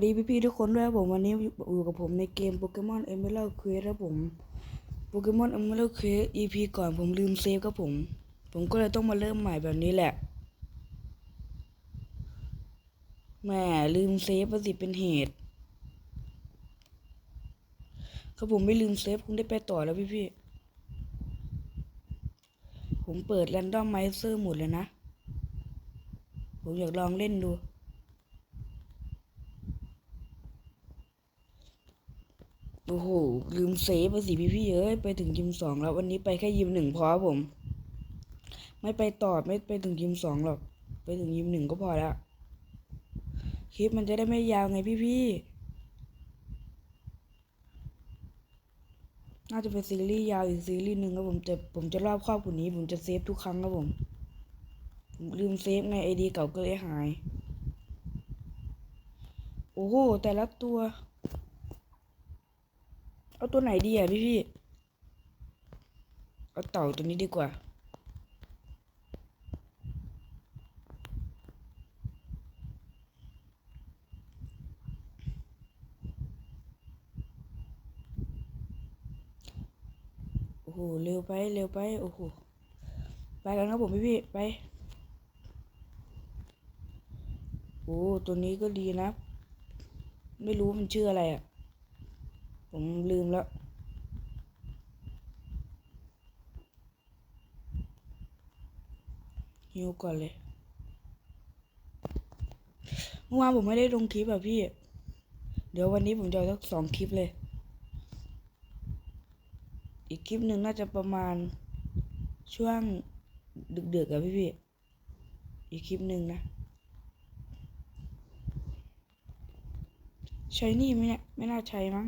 สวัสดีพี่ๆทุกคนด้วยครับผมวันนี้อยู่กับผมในเกมโปเกมอนเอเม a l เควสครับผมโปเกมอนเอเม a l เควส EP ก่อนผมลืมเซฟครับผม ผมก็เลยต้องมาเริ่มใหม่แบบนี้แหละแหมลืมเซฟประสิเป็นเหตุถ้าผมไม่ลืมเซฟคงได้ไปต่อแล้วพี่ๆผมเปิด r รนดอมไมเซอร์หมดเลยนะ ผมอยากลองเล่นดู โอ้โห ลืมเซฟไปสิพี่พี่ๆเอ้ย ไปถึงยิมสองแล้ววันนี้ไปแค่ยิมหนึ่งพอครับผม ไม่ไปต่อไม่ไปถึงยิมสองหรอก ไปถึงยิมหนึ่งก็พอแล้วคลิปมันจะได้ไม่ยาวไงพี่พี่ๆน่าจะเป็นซีรีส์ยาวอีกซีรีส์หนึ่งครับผมแต่ผมจะรอบครอบกว่านี้ ผมจะเซฟทุกครั้งครับผมผมลืมเซฟไงไอดีเก่าก็เลยหาย โอ้โห แต่ละตัว เอาตัวไหนดีอะพี่พี่เอาเต่าตัวนี้ดีกว่า โอ้โห เร็วไป เร็วไป โอ้โห ไปกันครับผมพี่พี่ไป โอ้ ตัวนี้ก็ดีนะ ไม่รู้มันชื่ออะไรอะ ผมลืมแล้วหิวก่อนเลยเมื่อวานผมไม่ได้ลงคลิปอะพี่ เดี๋ยววันนี้ผมจะเอาสักสองคลิปเลย อีกคลิปหนึ่งน่าจะประมาณช่วงดึกๆอะพี่พี่อีกคลิปหนึ่งนะ ใช้นี่ไหมเนี่ย ไม่น่าใช้มั้ง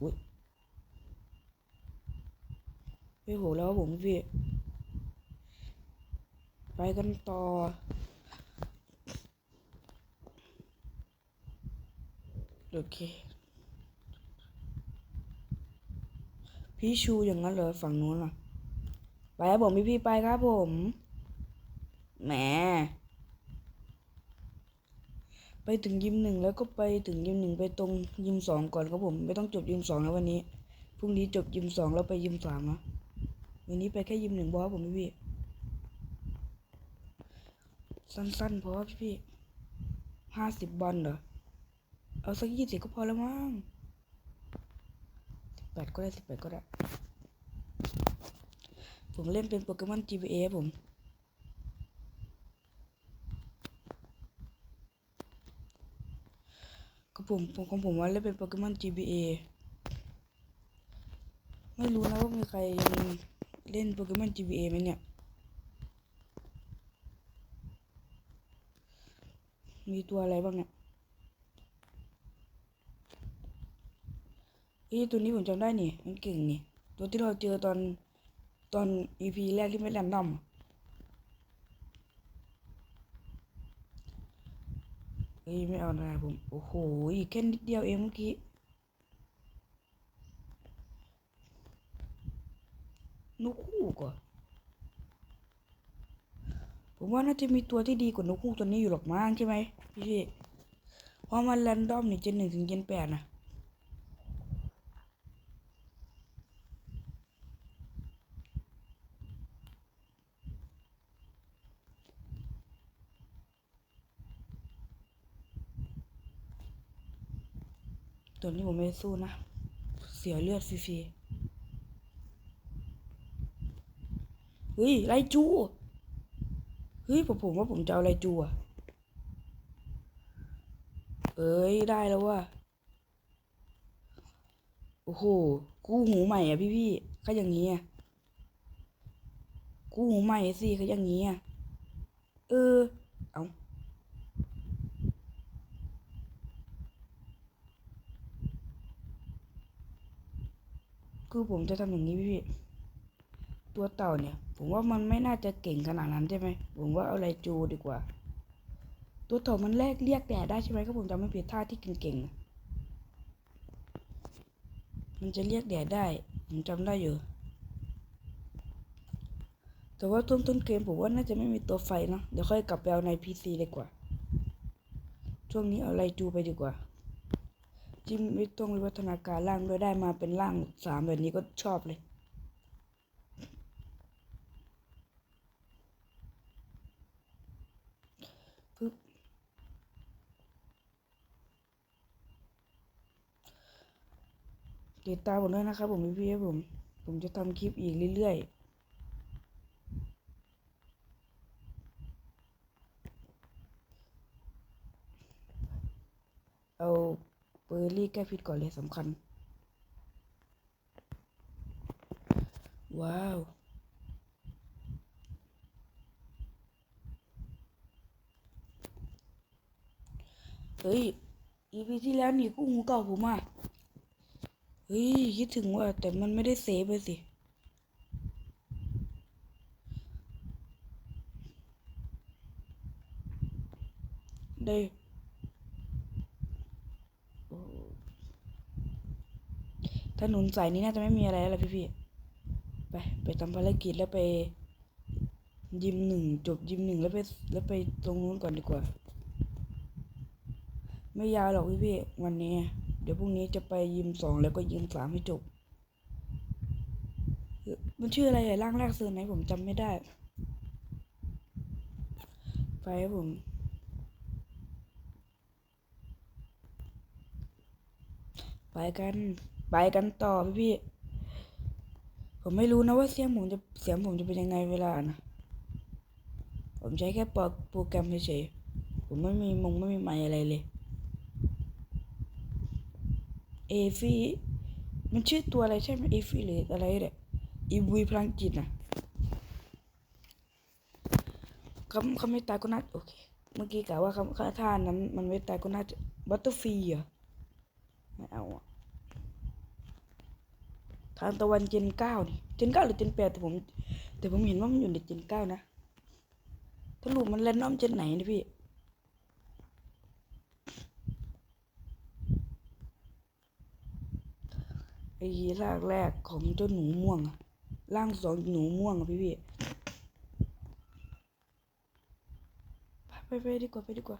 อุ้ยไปโหแล้วผมพี่ ไปกันต่อ โอเค พี่ชูอย่างนั้นเหรอฝั่งนู้นล่ะ ไปครับผมพี่พี่ไปครับผม แหม ไปถึงยิมหนึ่งแล้วก็ไปถึงยิมหนึ่งไปตรงยิมสองก่อนครับผม ไม่ต้องจบยิมสองแล้ววันนี้พรุ่งนี้จบยิมสองแล้วไปยิมสามนะวันนี้ไปแค่ยิมหนึ่งพอครับผมพี่พี่สั้นๆพอพี่พี่ห้าสิบบอลเหรอเอาสักยี่สิบก็พอแล้วมั้งสิบแปดก็ได้สิบแปดก็ได้ ผมเล่นเป็นโปเกมอน GBA ผม ผมของผมว่าเล่นเป็นโปเกมอน GBA ไม่รู้นะว่ามีใครยังเล่นโปเกมอน GBA ไหมเนี่ย มีตัวอะไรบ้างเนี่ยเอ้ตัวนี้ผมจำได้นี่ มันเก่งนี่ ตัวที่เราเจอตอนตอน EP แรกที่ไม่แรนดอมอะ เอ้ยไม่เอานะไรผม โอ้โห อีกแค่นิดเดียวเองเมื่อกี้ นกฮูกเหรอะผมว่าน่าจะมีตัวที่ดีกว่านกคู่ตัวนี้อยู่หรอกมั้งใช่ไหมพี่พี่เพราะมันแรนดอมนี่เจนหนึ่งถึงเจนแปดนะ นี้ผมไม่สู้นะ เสียเลือดฟรีๆ เฮ้ยไรจู เฮ้ยผมผมว่าผมจะเอาไรจูอะ เอ้ย ได้แล้วว่ะ โอ้โห กู้หูใหม่อะพี่พี่ก็อย่างงี้อะ กู้หูใหม่สิก็อย่างงี้อะ เออ เอา คือผมจะทำอย่างนี้พี่ ตัวเต่าเนี่ย ผมว่ามันไม่น่าจะเก่งขนาดนั้นใช่ไหม ผมว่าเอาไรจูดีกว่า ตัวเต่ามันแลกเรียกแดดได้ใช่ไหมครับผมจำไม่ผิดท่าที่เก่งๆ มันจะเรียกแดดได้ ผมจำได้อยู่ แต่ว่าต้นต้นเกมผมว่าน่าจะไม่มีตัวไฟนะ เดี๋ยวค่อยกลับไปเอาในพีซีดีกว่า ช่วงนี้เอาไรจูไปดีกว่า จิ้มไม่ต้องวิวัฒนาการร่างด้วยได้มาเป็นร่างสามแบบนี้ก็ชอบเลยปึ๊บติดตามผมด้วยนะครับผมพี่ๆครับผม ผมจะทำคลิปอีกเรื่อยๆเอา อร์รี่แก้พิษก่อนเลยสำคัญ ว้าว เฮ้ย อีพีที่แล้วนี่กู้หูเก่าผมอะ เฮ้ย คิดถึงว่า แต่มันไม่ได้เซฟไปสิได้โอ้ ถนนสายนี้น่าจะไม่มีอะไรแล้วล่ะพี่ๆไปไปทำภารกิจแล้วไป ยิมหนึ่งจบยิมหนึ่งแล้วไปแล้วไปตรงนู้นก่อนดีกว่า ไม่ยาวหรอกพี่พี่ๆวันนี้ เดี๋ยวพรุ่งนี้จะไปยิมสองแล้วก็ยิมสามให้จบ มันชื่ออะไรอะร่างแรกซื้อไหนผมจำไม่ได้ ไปผมไปกัน ไปกันต่อพี่พี่ผมไม่รู้นะว่าเสียงผมจะเสียงผมจะเป็นยังไงเวลานะผมใช้แค่ปโปรแกรมเฉยๆผมไม่มีมงไม่มีไมอะไรเลย เอฟี่มันชื่อตัวอะไรใช่ไหมเอฟี่หรืออะไรเนี่ยอีวีพลังจิตนะเขาเขาไม่ตายก็น่าโอเค เมื่อกี้กะว่าเขาเขาท่านั้นมันไม่ตายก็น่าจะบัตเตอร์ฟีเหรอไม่เอาอะ ทางตะวันเจนเก้านี่เจนเก้าหรือเจนแปดแต่ผม แต่ผมเห็นว่ามันอยู่ในเจนเก้านะถ้าลูกมันแรนดอมเจนไหนนี่พี่ไอ้ร่างแรกของเจ้าหนูม่วงร่างสองหนูม่วงอะพี่พี่ไปไปไปดีกว่าไปดีกว่า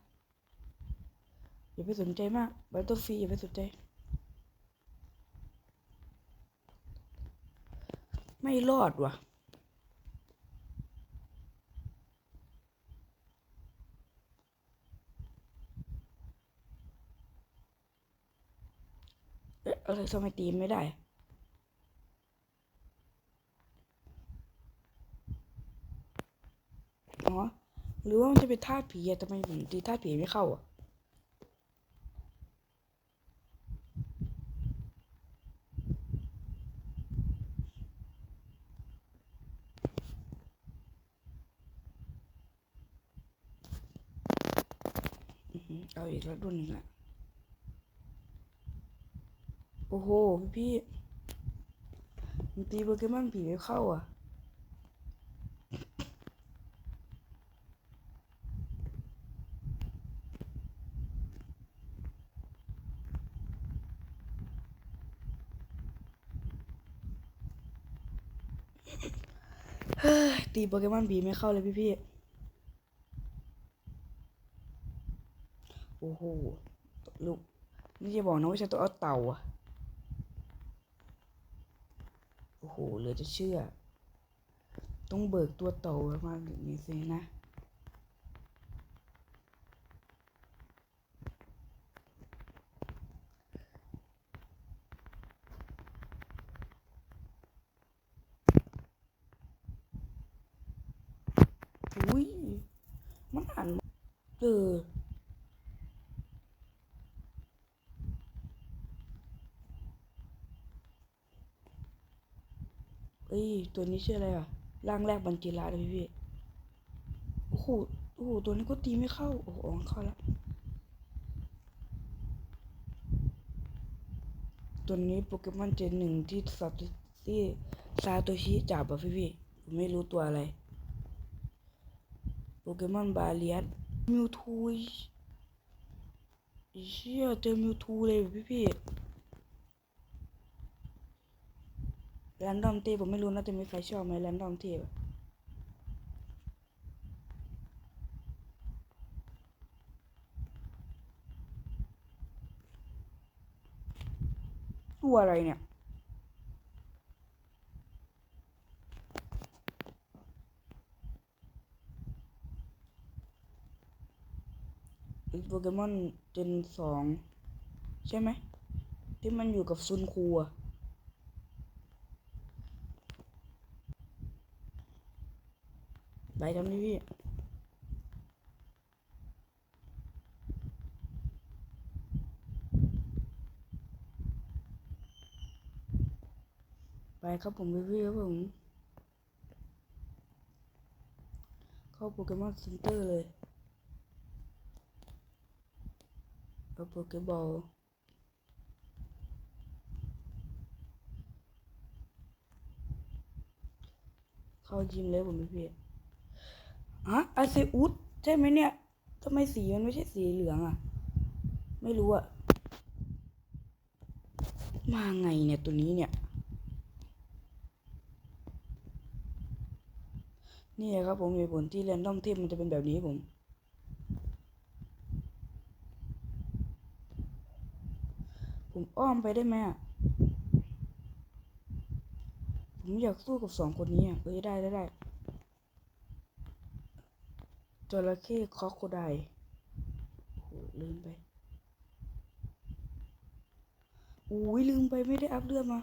อย่าไปสนใจมากบัตเตอร์ฟรีอย่าไปสนใจ ไม่รอดว่ะ เอ๊ะอะไรทำไมตีไม่ได้อ๋อหรือว่ามันจะเป็นท่าผีอะทำไมผมตีท่าผีไม่เข้าอะอื้อหื อีกแล้วรุ่นหนึ่งละโอ้โหพี่พี่มันตีโปเกมอนผีไม่เข้าอะเฮ้ยตีโปเกมอนผีไม่เข้าเลยพี่พี่ โอ้โหลูกนี่จะบอกนะว่าฉันต้องเอาเต่าอะโอ้โหเหลือจะเชื่อ ต้องเบิกตัวเต่ามาอย่างนี้สินะอุ้ยมันอ่านเออ อ้ย ตัวนี้ชื่ออะไรอะ ร่างแรกบันจิระเลยพี่พี่โอ้โหโอ้โหตัวนี้ก็ตีไม่เข้า โอ้โหอ๋อเข้าแล้ว ตัวนี้โปเกมอนเจนหนึ่งที่สัตว์ที่ซาโตชิจับอะพี่พี่มไม่รู้ตัวอะไร โปเกมอนบาเลียสมิวทูอีเชี่ยเจอมิวทูเลยพี่พี่ แรนดอมเทปผมไม่รู้นะจะมีใครชอบไหมแรนดอมเทปตัวอะไรเนี่ยโปเกมอนเจนสองใช่ไหม ที่มันอยู่กับซุนครัว ไปกับนดิพี่ไปครับผมพี่พี่ครับผมเข้าโปเกมอนเซ็นเตอร์เลยเอาโปเกบอลเข้ายิมเลยผมพี่ พี่อะอาเซอุสใช่ไหมเนี่ยทำไมสีมันไม่ใช่สีเหลืองอะไม่รู้อะมาไงเนี่ยตัวนี้เนี่ย นี่แหละครับผมเหตุผลที่แรนดอมเทพมันจะเป็นแบบนี้ผมผมอ้อมไปได้ไหมอะผมอยากสู้กับสองคนนี้อะเอ้ยได้ได้ได้ ระเข้คอโคได้โหลืมไป อุ้ยลืมไปไม่ได้อัพเลือดมา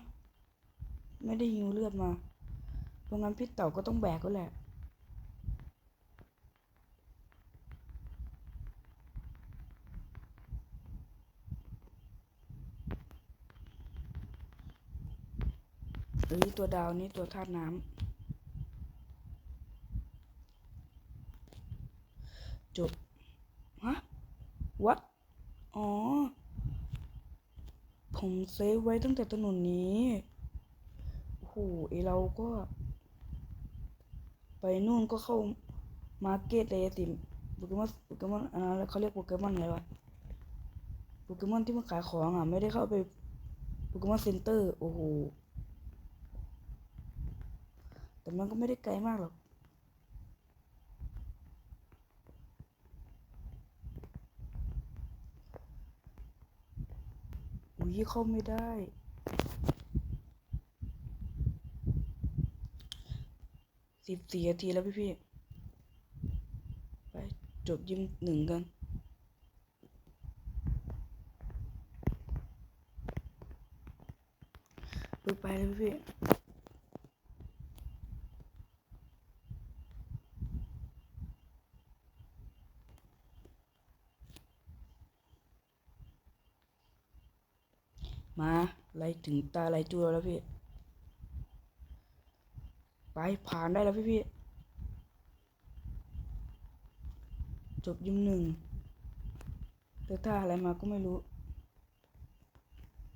ไม่ได้ฮิวเลือดมา เพราะงั้นพี่เต่าก็ต้องแบกก็แหละ เอ้ยตัวดาวนี่ตัวธาตุน้ำ จบฮะวัดอ๋อ ผมเซฟไว้ตั้งแต่ถนนนี้โอ้โหไอเราก็ ไปนู่นก็เข้ามาร์เก็ตเลยสิโปเกมอนโปเกมอนอันนั้นเขาเรียกโปเกมอนอะไรวะโปเกมอนที่มันขายของอะ ไม่ได้เข้าไปโปเกมอนเซ็นเตอร์ โอ้โห แต่มันก็ไม่ได้ไกลมากหรอก พี่เข้าไม่ได้ สิบสี่นาทีแล้วพี่พี่ๆไปจบยิมหนึ่งกันไปไปเลยพี่พี่มาไล่ ถึงตาไล่ตัวแล้วพี่ ไปผ่านได้แล้วพี่พี่จบยิมหนึ่งแต่ถ้าอะไรมาก็ไม่รู้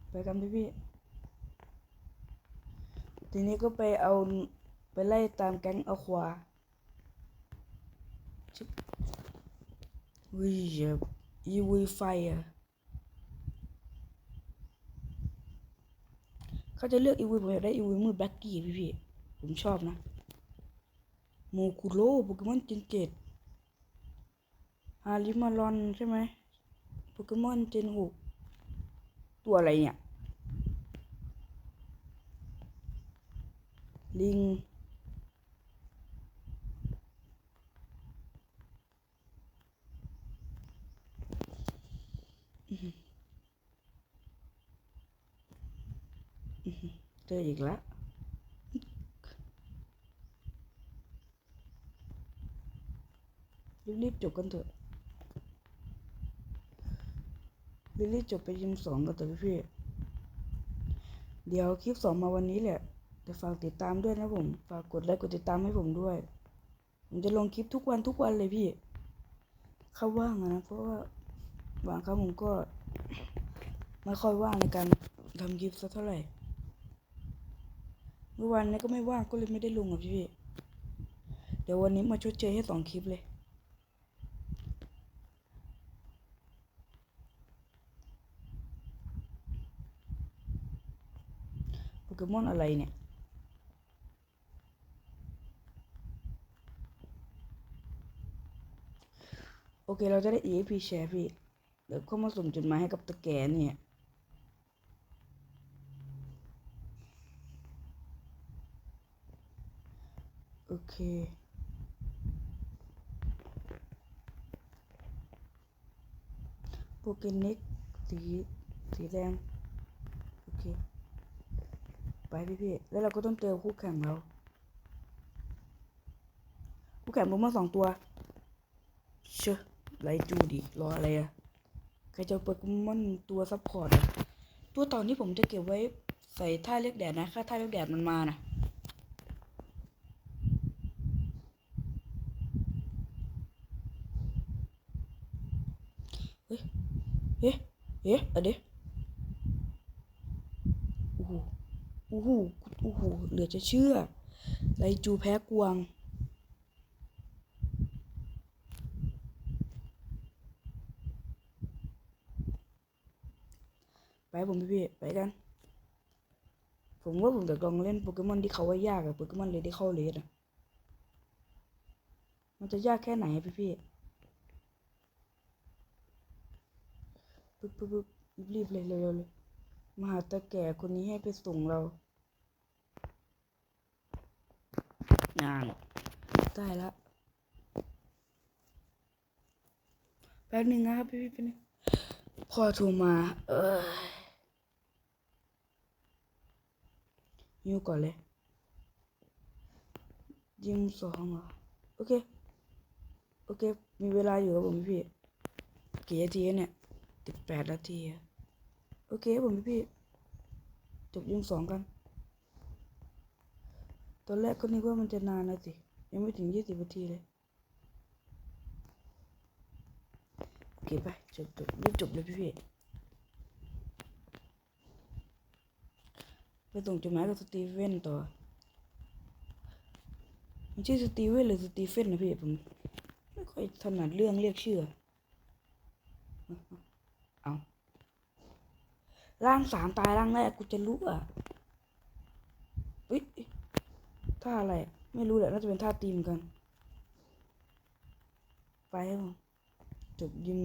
ไปกันพี่พี่ทีนี้ก็ไปเอาไปไล่ตามแก๊งเอาขวาวิเยอีวีไฟอะ เขาจะเลือกอีวีผมอยากได้อีวีมืดแบล็กกี้พี่พี่ผมชอบนะโมคุโร่โปเกมอนเจนเจ็ดฮาริมารอนใช่ไหมโปเกมอนเจนหกตัวอะไรเนี่ย ลิง เจออีกแล้วรีบๆจบกันเถอะรีบๆจบไปยิมสองกันเถอะพี่ๆเดี๋ยวคลิปสองมาวันนี้แหละแต่ฝากติดตามด้วยนะผม ฝากกดไลค์กดติดตามให้ผมด้วย ผมจะลงคลิปทุกวันทุกวันเลยพี่เขาว่างนะเพราะว่าบางครั้งผมก็ไม่ค่อยว่างในการทำคลิปสักเท่าไหร่ เมื่อวานนี้ก็ไม่ว่างก็เลยไม่ได้ลงอะพี่พี่เดี๋ยววันนี้มาชดเชยให้สองคลิปเลย โปเกมอนอะไรเนี่ยโอเค เราจะได้ EXP แชร์พี่ เดี๋ยวเข้ามาส่งจดหมายให้กับตะแกเนี่ย เคโปเกนิกสีสีแดง โอเค ไปพี่พี่แล้วเราก็ต้องเจอคู่แข่งเราคู่แข่งผมมาสองตัว เชอะไลจูดิ รออะไรอะใครจะโปเกมอนตัวซัพพอร์ตอะตัวตอนี้ผมจะเก็บไว้ใส่ท่าเรียกแดดนะถ้าท่าเรียกแดดมันมานะ เฮ้ย เอ๊ะเอ๊ะอะเดะโอ้โหโอ้โหโอ้โหเหลือจะเชื่อไลจูแพ้กวางไปผมพี่ไปกัน ผมว่าผมจะลองเล่นโปเกมอนที่เขาว่ายากอะโปเกมอนเลยที่เข้าเลสอะมันจะยากแค่ไหนอะพี่ ปึ๊บปึ๊บปึ๊บรีบๆเลยเร็วๆเลยมาหาตาแก่คนนี้ให้ไปส่งเรางานได้ละแป๊บหนึ่งนะครับพี่ๆแป๊บนึงพ่อโทรมา เออยิวก่อนเลยยิมสองเหรอโอเค โอเค มีเวลาอยู่ครับผมพี่ๆกี่นาทีแล้วเนี่ย สิบแปดนาทีโอเคครับผมพี่จบยิงสองกัน ตอนแรกก็นึกว่ามันจะนานนะสิ ยังไม่ถึงยี่สิบนาทีเลย โอเคไปจบจบรีบจบเลยพี่ๆไปส่งจดหมายกับสตีเฟนต่อมันชื่อสตีเวนหรือสตีเฟนนะพี่ผมไม่ค่อยถนัดเรื่องเรียกชื่อ ร่างสามตายร่างแรกกูจะรู้อะเฮ้ยท่าอะไร ไม่รู้แหละน่าจะเป็นท่าตีมกัน ไปจบยิม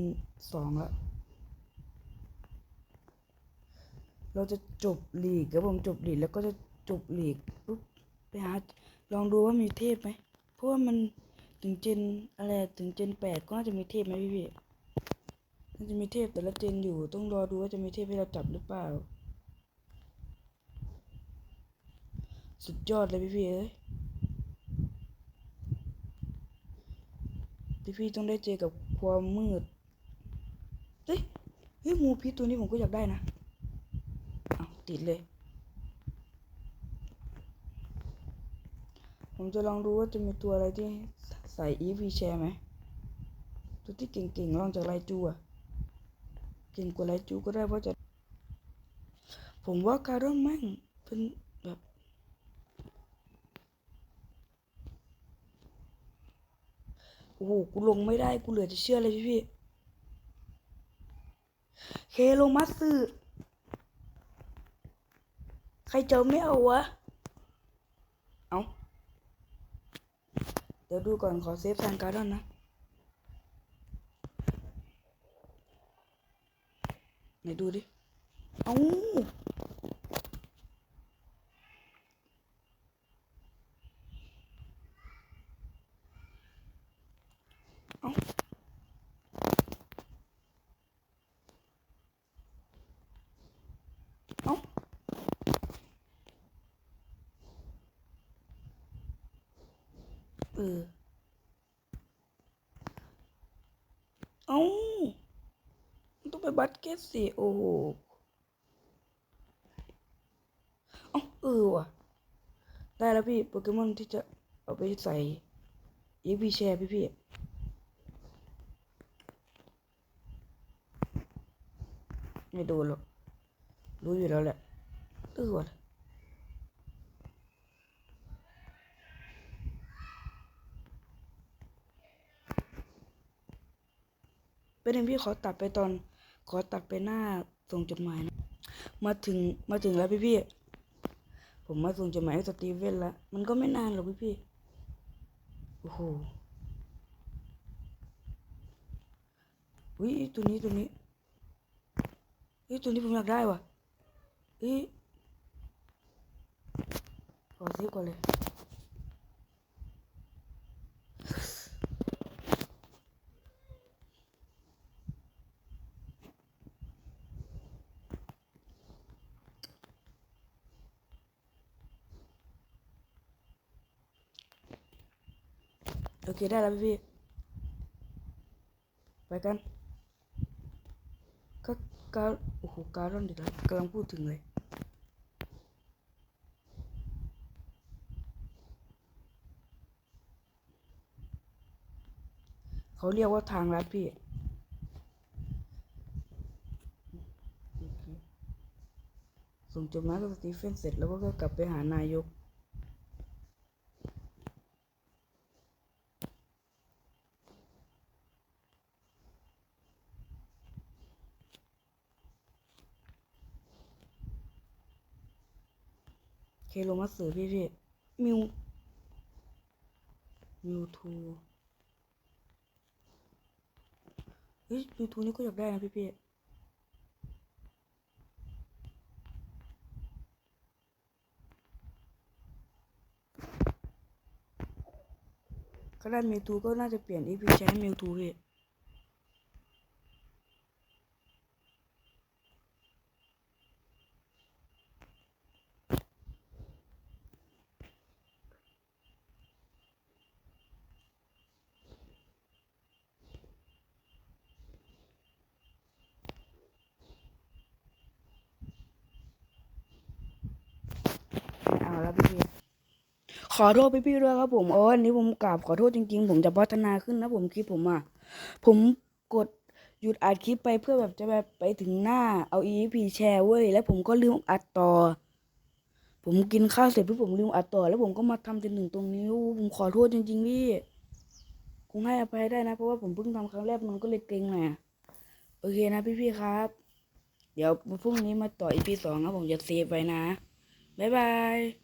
สองล้วเราจะจบหลีกครับผมจบหลีกแล้วก็จะจบหลีกปุ๊บไปหาลองดูว่ามีเทพไหมเพราะว่ามันถึงเจนอะไรถึงเจนแปดก็น่าจะมีเทพไหมพี่พี่ มันจะมีเทพแต่ละเจนอยู่ ต้องรอดูว่าจะมีเทพให้เราจับหรือเปล่า สุดยอดเลยพี่พี่เอ้ยพี่พี่ต้องได้เจอกับความมืด เฮ้ย เฮ้ยงูพิษตัวนี้ผมก็อยากได้นะเอาติดเลย ผมจะลองดูว่าจะมีตัวอะไรที่ใส่ EV แชร์ไหม ตัวที่เก่งๆลองจากไลจูอะ เก่งกว่าไรจูก็ได้เพราะจะ ผมว่าการ่อนแม่งเป็นแบบโอ้โหกูลงไม่ได้กูเหลือจะเชื่อเลยพี่พี่เคโลมัสสึใครเจอไม่เอาวะ เอา เดี๋ยวดูก่อนขอเซฟแทนการ์ดนะ ไหนดูดิเอาเอาเอาเออ เอามันต้องไป บัตเกตสิโอ้โหเอ้เออว่ะ ได้แล้วพี่โปเกมอนที่จะเอาไปใส่ยีพีแชร์พี่พี่ไม่โดนหรอก รู้อยู่แล้วแหละเออว่ะเป็นหนึ่งพี่ขอตัดไปตอน ขอตัดไปหน้าส่งจดหมายนะ มาถึงมาถึงแล้วพี่พี่ผมมาส่งจดหมายให้สตีเวนแล้วมันก็ไม่นานหรอกพี่พี่โอ้โหอุ้ยตัวนี้ตัวนี้เฮ้ยตัวนี้ผมอยากได้ว่ะเฮ้ยขอซื้อก่อนเลย อเคได้แล้วพี่ไปกันก็การโอ้โหการอนเด็กแล้วกำลังพูดถึงเลยเขาเรียกว่าทางลัดพี่ส่งจดหมายกับสตีเฟนเสร็จแล้วก็กลับไปหานายก เคโลมาสือพี่พี่มิวมิวทูเฮ้ยมิวทูนี่ก็อยากได้นะพี่พี่ก็ได้มิวทูก็น่าจะเปลี่ยนอีพีใช้มิวทูพี่เอาแล้วพี่พี่ข อโทษพี่พี่ด้วยครับผมเอออันนี้ผมกราบขอโทษจริง ๆ ผมจะพัฒนาขึ้นนะผมคลิปผมอะผมกดหยุดอัดคลิปไปเพื่อแบบจะแบบไปถึงหน้าเอา EP แชร์เว้ยแล้วผมก็ลืมอัดต่อ ผมกินข้าวเสร็จพี่ผมลืมอัดต่อ แล้วผมก็มาทำจนถึงตรงนี้โอ้ผมขอโทษจริง ๆ พี่คงให้อภัยได้นะ เพราะว่าผมเพิ่งทำครั้งแรกมันก็เลยเกรงหน่อยอะโอเคนะพี่ๆครับ เดี๋ยวพรุ่งนี้มาต่อ EP สองครับผมจะเซฟไว้นะบ๊ายบาย